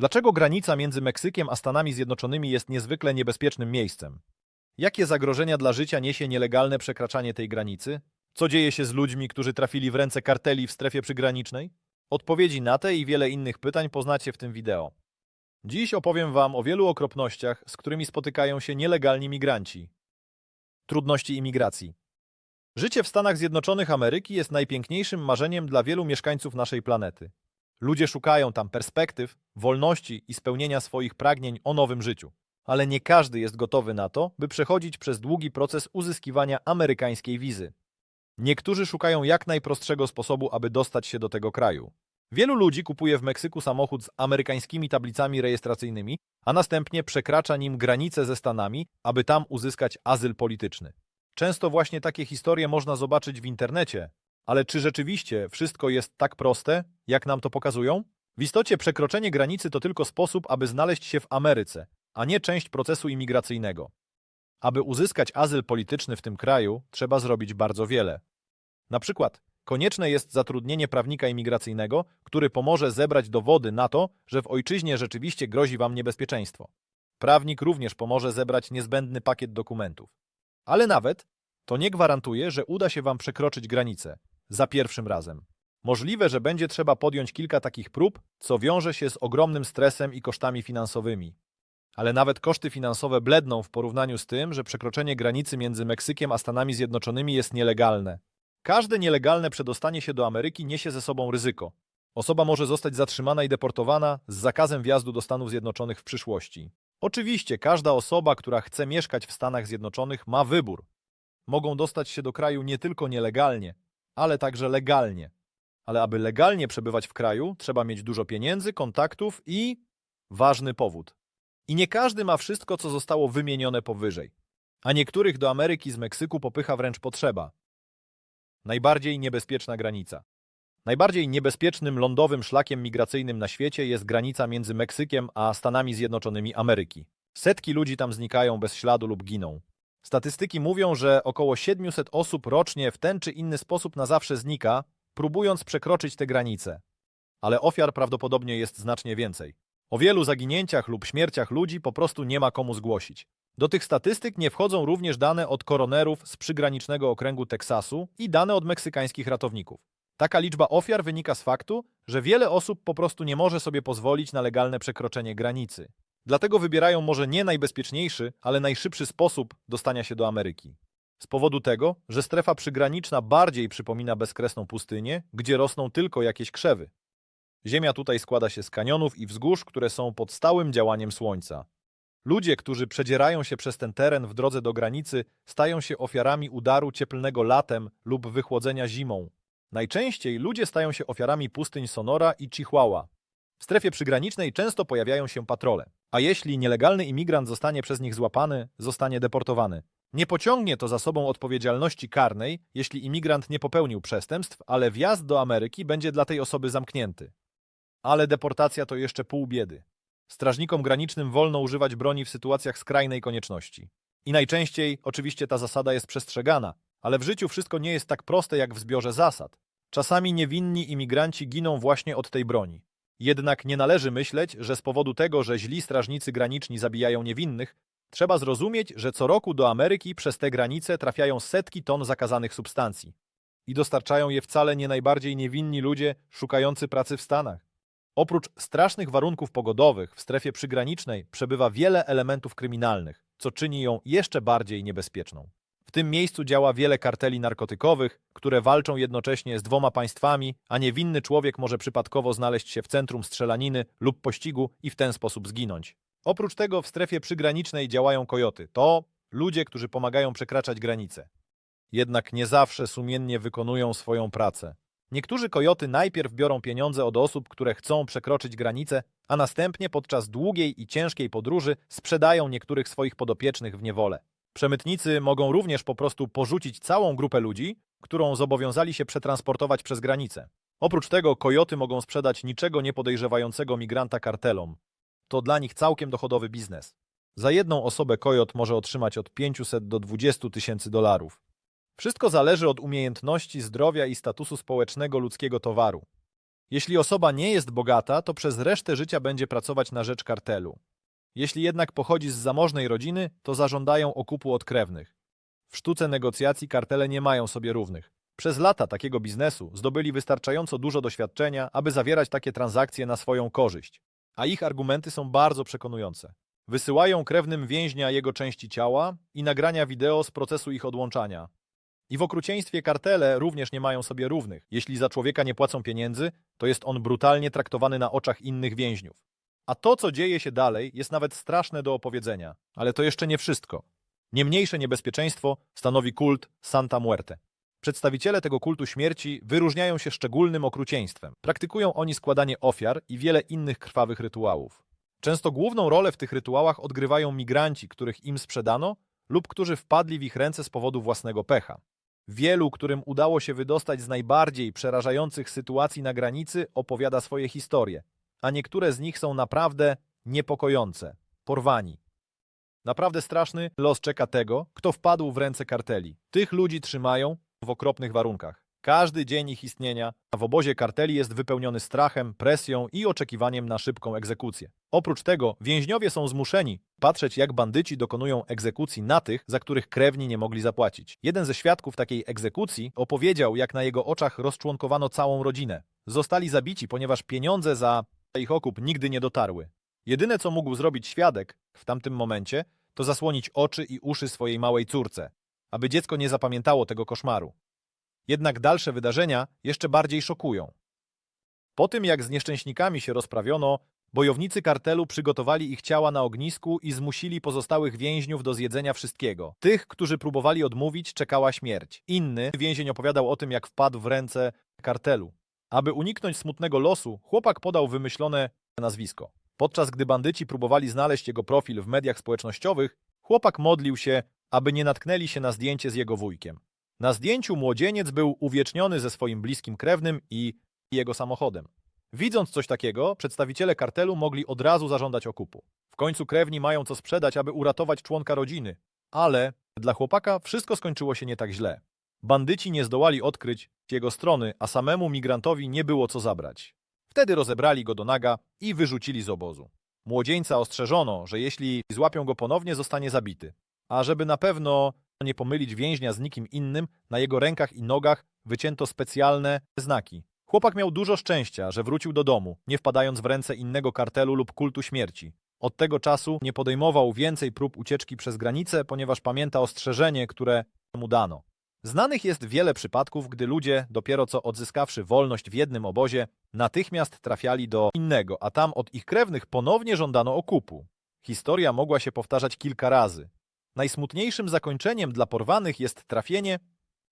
Dlaczego granica między Meksykiem a Stanami Zjednoczonymi jest niezwykle niebezpiecznym miejscem? Jakie zagrożenia dla życia niesie nielegalne przekraczanie tej granicy? Co dzieje się z ludźmi, którzy trafili w ręce karteli w strefie przygranicznej? Odpowiedzi na te i wiele innych pytań poznacie w tym wideo. Dziś opowiem Wam o wielu okropnościach, z którymi spotykają się nielegalni migranci. Trudności imigracji. Życie w Stanach Zjednoczonych Ameryki jest najpiękniejszym marzeniem dla wielu mieszkańców naszej planety. Ludzie szukają tam perspektyw, wolności i spełnienia swoich pragnień o nowym życiu. Ale nie każdy jest gotowy na to, by przechodzić przez długi proces uzyskiwania amerykańskiej wizy. Niektórzy szukają jak najprostszego sposobu, aby dostać się do tego kraju. Wielu ludzi kupuje w Meksyku samochód z amerykańskimi tablicami rejestracyjnymi, a następnie przekracza nim granicę ze Stanami, aby tam uzyskać azyl polityczny. Często właśnie takie historie można zobaczyć w internecie, ale czy rzeczywiście wszystko jest tak proste, jak nam to pokazują? W istocie przekroczenie granicy to tylko sposób, aby znaleźć się w Ameryce, a nie część procesu imigracyjnego. Aby uzyskać azyl polityczny w tym kraju, trzeba zrobić bardzo wiele. Na przykład, konieczne jest zatrudnienie prawnika imigracyjnego, który pomoże zebrać dowody na to, że w ojczyźnie rzeczywiście grozi wam niebezpieczeństwo. Prawnik również pomoże zebrać niezbędny pakiet dokumentów. Ale nawet to nie gwarantuje, że uda się wam przekroczyć granicę za pierwszym razem. Możliwe, że będzie trzeba podjąć kilka takich prób, co wiąże się z ogromnym stresem i kosztami finansowymi. Ale nawet koszty finansowe bledną w porównaniu z tym, że przekroczenie granicy między Meksykiem a Stanami Zjednoczonymi jest nielegalne. Każde nielegalne przedostanie się do Ameryki niesie ze sobą ryzyko. Osoba może zostać zatrzymana i deportowana z zakazem wjazdu do Stanów Zjednoczonych w przyszłości. Oczywiście każda osoba, która chce mieszkać w Stanach Zjednoczonych, ma wybór. Mogą dostać się do kraju nie tylko nielegalnie, ale także legalnie. Ale aby legalnie przebywać w kraju, trzeba mieć dużo pieniędzy, kontaktów i ważny powód. I nie każdy ma wszystko, co zostało wymienione powyżej. A niektórych do Ameryki z Meksyku popycha wręcz potrzeba. Najbardziej niebezpieczna granica. Najbardziej niebezpiecznym lądowym szlakiem migracyjnym na świecie jest granica między Meksykiem a Stanami Zjednoczonymi Ameryki. Setki ludzi tam znikają bez śladu lub giną. Statystyki mówią, że około 700 osób rocznie w ten czy inny sposób na zawsze znika, próbując przekroczyć te granice. Ale ofiar prawdopodobnie jest znacznie więcej. O wielu zaginięciach lub śmierciach ludzi po prostu nie ma komu zgłosić. Do tych statystyk nie wchodzą również dane od koronerów z przygranicznego okręgu Teksasu i dane od meksykańskich ratowników. Taka liczba ofiar wynika z faktu, że wiele osób po prostu nie może sobie pozwolić na legalne przekroczenie granicy. Dlatego wybierają może nie najbezpieczniejszy, ale najszybszy sposób dostania się do Ameryki. Z powodu tego, że strefa przygraniczna bardziej przypomina bezkresną pustynię, gdzie rosną tylko jakieś krzewy. Ziemia tutaj składa się z kanionów i wzgórz, które są pod stałym działaniem słońca. Ludzie, którzy przedzierają się przez ten teren w drodze do granicy, stają się ofiarami udaru cieplnego latem lub wychłodzenia zimą. Najczęściej ludzie stają się ofiarami pustyń Sonora i Chihuahua. W strefie przygranicznej często pojawiają się patrole, a jeśli nielegalny imigrant zostanie przez nich złapany, zostanie deportowany. Nie pociągnie to za sobą odpowiedzialności karnej, jeśli imigrant nie popełnił przestępstw, ale wjazd do Ameryki będzie dla tej osoby zamknięty. Ale deportacja to jeszcze pół biedy. Strażnikom granicznym wolno używać broni w sytuacjach skrajnej konieczności. I najczęściej oczywiście ta zasada jest przestrzegana, ale w życiu wszystko nie jest tak proste jak w zbiorze zasad. Czasami niewinni imigranci giną właśnie od tej broni. Jednak nie należy myśleć, że z powodu tego, że źli strażnicy graniczni zabijają niewinnych, trzeba zrozumieć, że co roku do Ameryki przez te granice trafiają setki ton zakazanych substancji. I dostarczają je wcale nie najbardziej niewinni ludzie szukający pracy w Stanach. Oprócz strasznych warunków pogodowych w strefie przygranicznej przebywa wiele elementów kryminalnych, co czyni ją jeszcze bardziej niebezpieczną. W tym miejscu działa wiele karteli narkotykowych, które walczą jednocześnie z dwoma państwami, a niewinny człowiek może przypadkowo znaleźć się w centrum strzelaniny lub pościgu i w ten sposób zginąć. Oprócz tego w strefie przygranicznej działają kojoty. To ludzie, którzy pomagają przekraczać granice. Jednak nie zawsze sumiennie wykonują swoją pracę. Niektórzy kojoty najpierw biorą pieniądze od osób, które chcą przekroczyć granicę, a następnie podczas długiej i ciężkiej podróży sprzedają niektórych swoich podopiecznych w niewolę. Przemytnicy mogą również po prostu porzucić całą grupę ludzi, którą zobowiązali się przetransportować przez granicę. Oprócz tego kojoty mogą sprzedać niczego nie podejrzewającego migranta kartelom. To dla nich całkiem dochodowy biznes. Za jedną osobę kojot może otrzymać od 500 do 20 tysięcy dolarów. Wszystko zależy od umiejętności, zdrowia i statusu społecznego ludzkiego towaru. Jeśli osoba nie jest bogata, to przez resztę życia będzie pracować na rzecz kartelu. Jeśli jednak pochodzi z zamożnej rodziny, to zażądają okupu od krewnych. W sztuce negocjacji kartele nie mają sobie równych. Przez lata takiego biznesu zdobyli wystarczająco dużo doświadczenia, aby zawierać takie transakcje na swoją korzyść. A ich argumenty są bardzo przekonujące. Wysyłają krewnym więźnia jego części ciała i nagrania wideo z procesu ich odłączania. I w okrucieństwie kartele również nie mają sobie równych. Jeśli za człowieka nie płacą pieniędzy, to jest on brutalnie traktowany na oczach innych więźniów. A to, co dzieje się dalej, jest nawet straszne do opowiedzenia. Ale to jeszcze nie wszystko. Nie mniejsze niebezpieczeństwo stanowi kult Santa Muerte. Przedstawiciele tego kultu śmierci wyróżniają się szczególnym okrucieństwem. Praktykują oni składanie ofiar i wiele innych krwawych rytuałów. Często główną rolę w tych rytuałach odgrywają migranci, których im sprzedano lub którzy wpadli w ich ręce z powodu własnego pecha. Wielu, którym udało się wydostać z najbardziej przerażających sytuacji na granicy, opowiada swoje historie, a niektóre z nich są naprawdę niepokojące. Porwani. Naprawdę straszny los czeka tego, kto wpadł w ręce karteli. Tych ludzi trzymają w okropnych warunkach. Każdy dzień ich istnienia w obozie karteli jest wypełniony strachem, presją i oczekiwaniem na szybką egzekucję. Oprócz tego więźniowie są zmuszeni patrzeć, jak bandyci dokonują egzekucji na tych, za których krewni nie mogli zapłacić. Jeden ze świadków takiej egzekucji opowiedział, jak na jego oczach rozczłonkowano całą rodzinę. Zostali zabici, ponieważ pieniądze za ich okup nigdy nie dotarły. Jedyne, co mógł zrobić świadek w tamtym momencie, to zasłonić oczy i uszy swojej małej córce, aby dziecko nie zapamiętało tego koszmaru. Jednak dalsze wydarzenia jeszcze bardziej szokują. Po tym, jak z nieszczęśnikami się rozprawiono, bojownicy kartelu przygotowali ich ciała na ognisku i zmusili pozostałych więźniów do zjedzenia wszystkiego. Tych, którzy próbowali odmówić, czekała śmierć. Inny więzień opowiadał o tym, jak wpadł w ręce kartelu. Aby uniknąć smutnego losu, chłopak podał wymyślone nazwisko. Podczas gdy bandyci próbowali znaleźć jego profil w mediach społecznościowych, chłopak modlił się, aby nie natknęli się na zdjęcie z jego wujkiem. Na zdjęciu młodzieniec był uwieczniony ze swoim bliskim krewnym i jego samochodem. Widząc coś takiego, przedstawiciele kartelu mogli od razu zażądać okupu. W końcu krewni mają co sprzedać, aby uratować członka rodziny. Ale dla chłopaka wszystko skończyło się nie tak źle. Bandyci nie zdołali odkryć jego strony, a samemu migrantowi nie było co zabrać. Wtedy rozebrali go do naga i wyrzucili z obozu. Młodzieńca ostrzeżono, że jeśli złapią go ponownie, zostanie zabity. A żeby na pewno nie pomylić więźnia z nikim innym, na jego rękach i nogach wycięto specjalne znaki. Chłopak miał dużo szczęścia, że wrócił do domu, nie wpadając w ręce innego kartelu lub kultu śmierci. Od tego czasu nie podejmował więcej prób ucieczki przez granicę, ponieważ pamięta ostrzeżenie, które mu dano. Znanych jest wiele przypadków, gdy ludzie, dopiero co odzyskawszy wolność w jednym obozie, natychmiast trafiali do innego, a tam od ich krewnych ponownie żądano okupu. Historia mogła się powtarzać kilka razy. Najsmutniejszym zakończeniem dla porwanych jest trafienie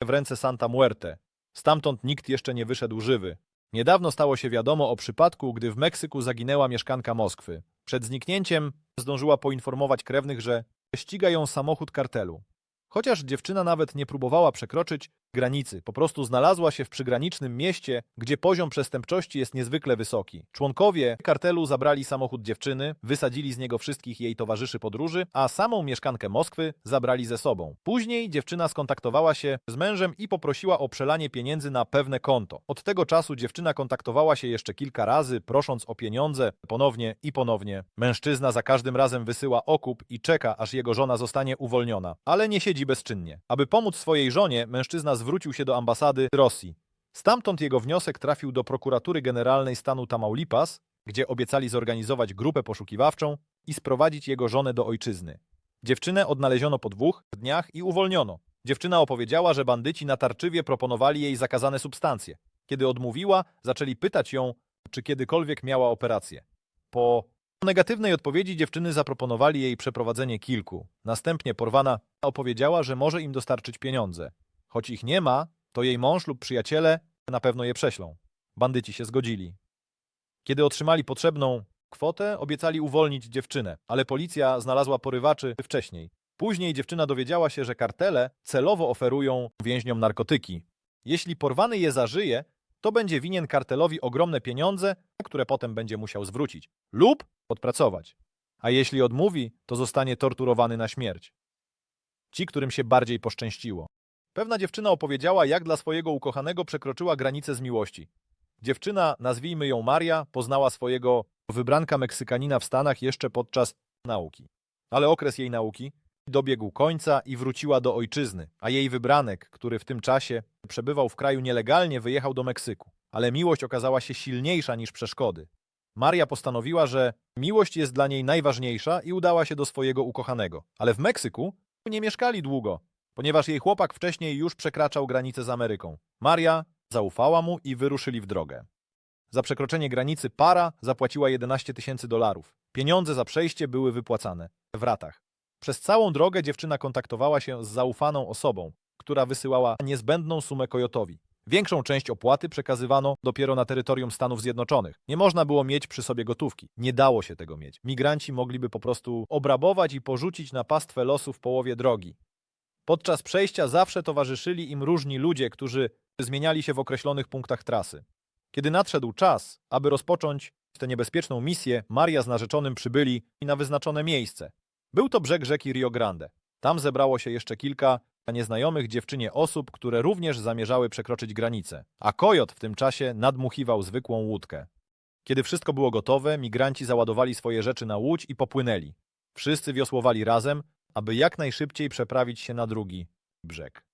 w ręce Santa Muerte. Stamtąd nikt jeszcze nie wyszedł żywy. Niedawno stało się wiadomo o przypadku, gdy w Meksyku zaginęła mieszkanka Moskwy. Przed zniknięciem zdążyła poinformować krewnych, że ściga ją samochód kartelu. Chociaż dziewczyna nawet nie próbowała przekroczyć granicy, po prostu znalazła się w przygranicznym mieście, gdzie poziom przestępczości jest niezwykle wysoki. Członkowie kartelu zabrali samochód dziewczyny, wysadzili z niego wszystkich jej towarzyszy podróży, a samą mieszkankę Moskwy zabrali ze sobą. Później dziewczyna skontaktowała się z mężem i poprosiła o przelanie pieniędzy na pewne konto. Od tego czasu dziewczyna kontaktowała się jeszcze kilka razy, prosząc o pieniądze ponownie i ponownie. Mężczyzna za każdym razem wysyła okup i czeka, aż jego żona zostanie uwolniona, ale nie siedzi bezczynnie. Aby pomóc swojej żonie, mężczyzna zwrócił się do ambasady Rosji. Stamtąd jego wniosek trafił do prokuratury generalnej stanu Tamaulipas, gdzie obiecali zorganizować grupę poszukiwawczą i sprowadzić jego żonę do ojczyzny. Dziewczynę odnaleziono po dwóch dniach i uwolniono. Dziewczyna opowiedziała, że bandyci natarczywie proponowali jej zakazane substancje. Kiedy odmówiła, zaczęli pytać ją, czy kiedykolwiek miała operację. Po negatywnej odpowiedzi dziewczyny zaproponowali jej przeprowadzenie kilku. Następnie porwana opowiedziała, że może im dostarczyć pieniądze. Choć ich nie ma, to jej mąż lub przyjaciele na pewno je prześlą. Bandyci się zgodzili. Kiedy otrzymali potrzebną kwotę, obiecali uwolnić dziewczynę, ale policja znalazła porywaczy wcześniej. Później dziewczyna dowiedziała się, że kartele celowo oferują więźniom narkotyki. Jeśli porwany je zażyje, to będzie winien kartelowi ogromne pieniądze, które potem będzie musiał zwrócić lub odpracować. A jeśli odmówi, to zostanie torturowany na śmierć. Ci, którym się bardziej poszczęściło. Pewna dziewczyna opowiedziała, jak dla swojego ukochanego przekroczyła granicę z miłości. Dziewczyna, nazwijmy ją Maria, poznała swojego wybranka Meksykanina w Stanach jeszcze podczas nauki. Ale okres jej nauki dobiegł końca i wróciła do ojczyzny, a jej wybranek, który w tym czasie przebywał w kraju nielegalnie, wyjechał do Meksyku. Ale miłość okazała się silniejsza niż przeszkody. Maria postanowiła, że miłość jest dla niej najważniejsza i udała się do swojego ukochanego. Ale w Meksyku nie mieszkali długo, ponieważ jej chłopak wcześniej już przekraczał granicę z Ameryką. Maria zaufała mu i wyruszyli w drogę. Za przekroczenie granicy para zapłaciła 11 tysięcy dolarów. Pieniądze za przejście były wypłacane w ratach. Przez całą drogę dziewczyna kontaktowała się z zaufaną osobą, która wysyłała niezbędną sumę Kojotowi. Większą część opłaty przekazywano dopiero na terytorium Stanów Zjednoczonych. Nie można było mieć przy sobie gotówki. Nie dało się tego mieć. Migranci mogliby po prostu obrabować i porzucić na pastwę losu w połowie drogi. Podczas przejścia zawsze towarzyszyli im różni ludzie, którzy zmieniali się w określonych punktach trasy. Kiedy nadszedł czas, aby rozpocząć tę niebezpieczną misję, Maria z narzeczonym przybyli na wyznaczone miejsce. Był to brzeg rzeki Rio Grande. Tam zebrało się jeszcze kilka nieznajomych dziewczynie osób, które również zamierzały przekroczyć granicę, a kojot w tym czasie nadmuchiwał zwykłą łódkę. Kiedy wszystko było gotowe, migranci załadowali swoje rzeczy na łódź i popłynęli. Wszyscy wiosłowali razem, aby jak najszybciej przeprawić się na drugi brzeg.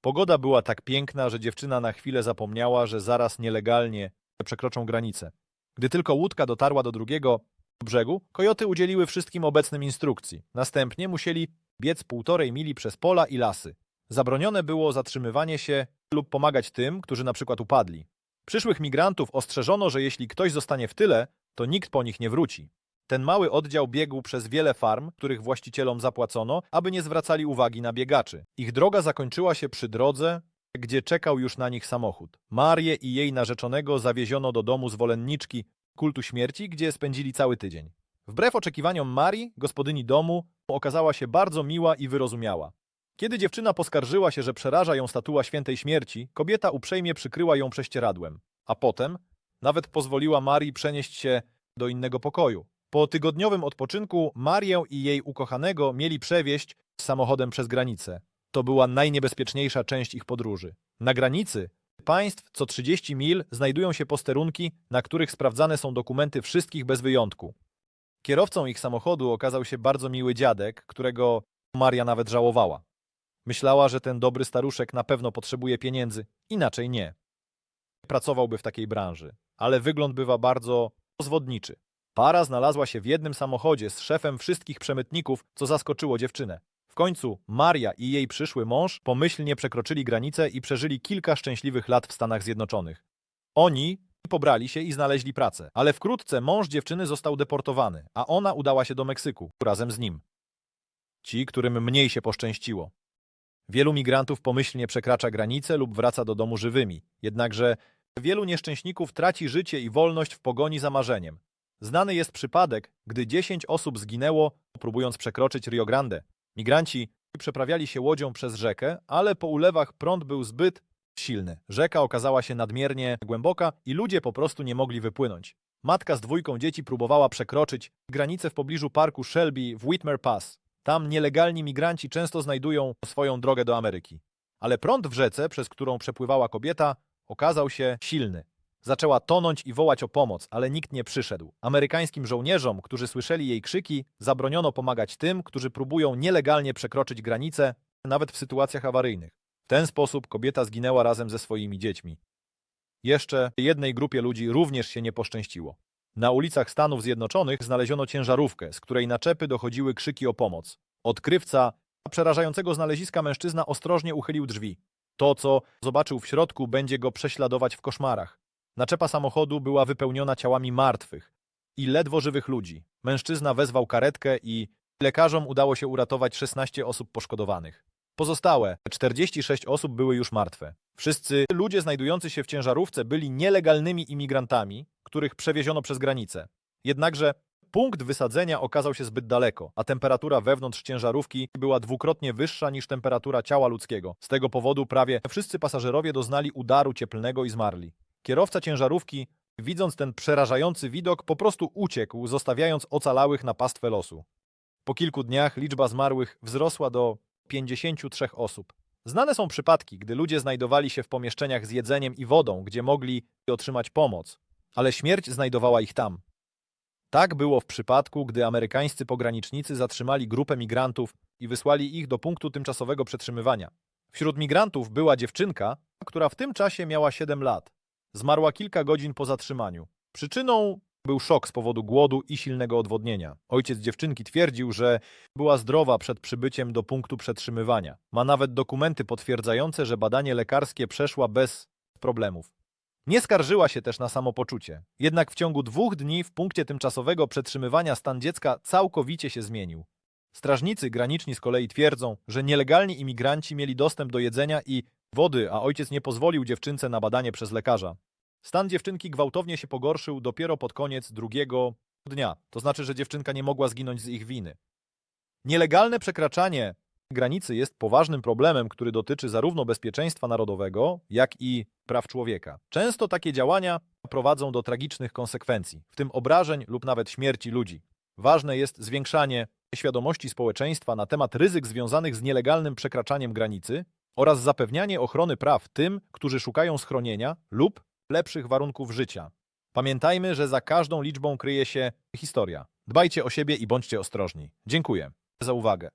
Pogoda była tak piękna, że dziewczyna na chwilę zapomniała, że zaraz nielegalnie przekroczą granicę. Gdy tylko łódka dotarła do drugiego brzegu, kojoty udzieliły wszystkim obecnym instrukcji. Następnie musieli biec półtorej mili przez pola i lasy. Zabronione było zatrzymywanie się lub pomagać tym, którzy na przykład upadli. Przyszłych migrantów ostrzeżono, że jeśli ktoś zostanie w tyle, to nikt po nich nie wróci. Ten mały oddział biegł przez wiele farm, których właścicielom zapłacono, aby nie zwracali uwagi na biegaczy. Ich droga zakończyła się przy drodze, gdzie czekał już na nich samochód. Marię i jej narzeczonego zawieziono do domu zwolenniczki kultu śmierci, gdzie spędzili cały tydzień. Wbrew oczekiwaniom Marii, gospodyni domu, okazała się bardzo miła i wyrozumiała. Kiedy dziewczyna poskarżyła się, że przeraża ją statua świętej śmierci, kobieta uprzejmie przykryła ją prześcieradłem, a potem nawet pozwoliła Marii przenieść się do innego pokoju. Po tygodniowym odpoczynku Marię i jej ukochanego mieli przewieźć samochodem przez granicę. To była najniebezpieczniejsza część ich podróży. Na granicy państw co 30 mil znajdują się posterunki, na których sprawdzane są dokumenty wszystkich bez wyjątku. Kierowcą ich samochodu okazał się bardzo miły dziadek, którego Maria nawet żałowała. Myślała, że ten dobry staruszek na pewno potrzebuje pieniędzy, inaczej nie. Pracowałby w takiej branży, ale wygląd bywa bardzo zwodniczy. Para znalazła się w jednym samochodzie z szefem wszystkich przemytników, co zaskoczyło dziewczynę. W końcu Maria i jej przyszły mąż pomyślnie przekroczyli granicę i przeżyli kilka szczęśliwych lat w Stanach Zjednoczonych. Oni pobrali się i znaleźli pracę, ale wkrótce mąż dziewczyny został deportowany, a ona udała się do Meksyku razem z nim. Ci, którym mniej się poszczęściło. Wielu migrantów pomyślnie przekracza granicę lub wraca do domu żywymi, jednakże wielu nieszczęśników traci życie i wolność w pogoni za marzeniem. Znany jest przypadek, gdy 10 osób zginęło, próbując przekroczyć Rio Grande. Migranci przeprawiali się łodzią przez rzekę, ale po ulewach prąd był zbyt silny. Rzeka okazała się nadmiernie głęboka i ludzie po prostu nie mogli wypłynąć. Matka z dwójką dzieci próbowała przekroczyć granicę w pobliżu parku Shelby w Whitmer Pass. Tam nielegalni migranci często znajdują swoją drogę do Ameryki. Ale prąd w rzece, przez którą przepływała kobieta, okazał się silny. Zaczęła tonąć i wołać o pomoc, ale nikt nie przyszedł. Amerykańskim żołnierzom, którzy słyszeli jej krzyki, zabroniono pomagać tym, którzy próbują nielegalnie przekroczyć granicę, nawet w sytuacjach awaryjnych. W ten sposób kobieta zginęła razem ze swoimi dziećmi. Jeszcze jednej grupie ludzi również się nie poszczęściło. Na ulicach Stanów Zjednoczonych znaleziono ciężarówkę, z której naczepy dochodziły krzyki o pomoc. Odkrywca przerażającego znaleziska mężczyzna ostrożnie uchylił drzwi. To, co zobaczył w środku, będzie go prześladować w koszmarach. Naczepa samochodu była wypełniona ciałami martwych i ledwo żywych ludzi. Mężczyzna wezwał karetkę i lekarzom udało się uratować 16 osób poszkodowanych. Pozostałe 46 osób były już martwe. Wszyscy ludzie znajdujący się w ciężarówce byli nielegalnymi imigrantami, których przewieziono przez granicę. Jednakże punkt wysadzenia okazał się zbyt daleko, a temperatura wewnątrz ciężarówki była dwukrotnie wyższa niż temperatura ciała ludzkiego. Z tego powodu prawie wszyscy pasażerowie doznali udaru cieplnego i zmarli. Kierowca ciężarówki, widząc ten przerażający widok, po prostu uciekł, zostawiając ocalałych na pastwę losu. Po kilku dniach liczba zmarłych wzrosła do 53 osób. Znane są przypadki, gdy ludzie znajdowali się w pomieszczeniach z jedzeniem i wodą, gdzie mogli otrzymać pomoc, ale śmierć znajdowała ich tam. Tak było w przypadku, gdy amerykańscy pogranicznicy zatrzymali grupę migrantów i wysłali ich do punktu tymczasowego przetrzymywania. Wśród migrantów była dziewczynka, która w tym czasie miała 7 lat. Zmarła kilka godzin po zatrzymaniu. Przyczyną był szok z powodu głodu i silnego odwodnienia. Ojciec dziewczynki twierdził, że była zdrowa przed przybyciem do punktu przetrzymywania. Ma nawet dokumenty potwierdzające, że badanie lekarskie przeszła bez problemów. Nie skarżyła się też na samopoczucie. Jednak w ciągu dwóch dni w punkcie tymczasowego przetrzymywania stan dziecka całkowicie się zmienił. Strażnicy graniczni z kolei twierdzą, że nielegalni imigranci mieli dostęp do jedzenia i wody, a ojciec nie pozwolił dziewczynce na badanie przez lekarza. Stan dziewczynki gwałtownie się pogorszył dopiero pod koniec drugiego dnia. To znaczy, że dziewczynka nie mogła zginąć z ich winy. Nielegalne przekraczanie granicy jest poważnym problemem, który dotyczy zarówno bezpieczeństwa narodowego, jak i praw człowieka. Często takie działania prowadzą do tragicznych konsekwencji, w tym obrażeń lub nawet śmierci ludzi. Ważne jest zwiększanie świadomości społeczeństwa na temat ryzyk związanych z nielegalnym przekraczaniem granicy oraz zapewnianie ochrony praw tym, którzy szukają schronienia lub lepszych warunków życia. Pamiętajmy, że za każdą liczbą kryje się historia. Dbajcie o siebie i bądźcie ostrożni. Dziękuję za uwagę.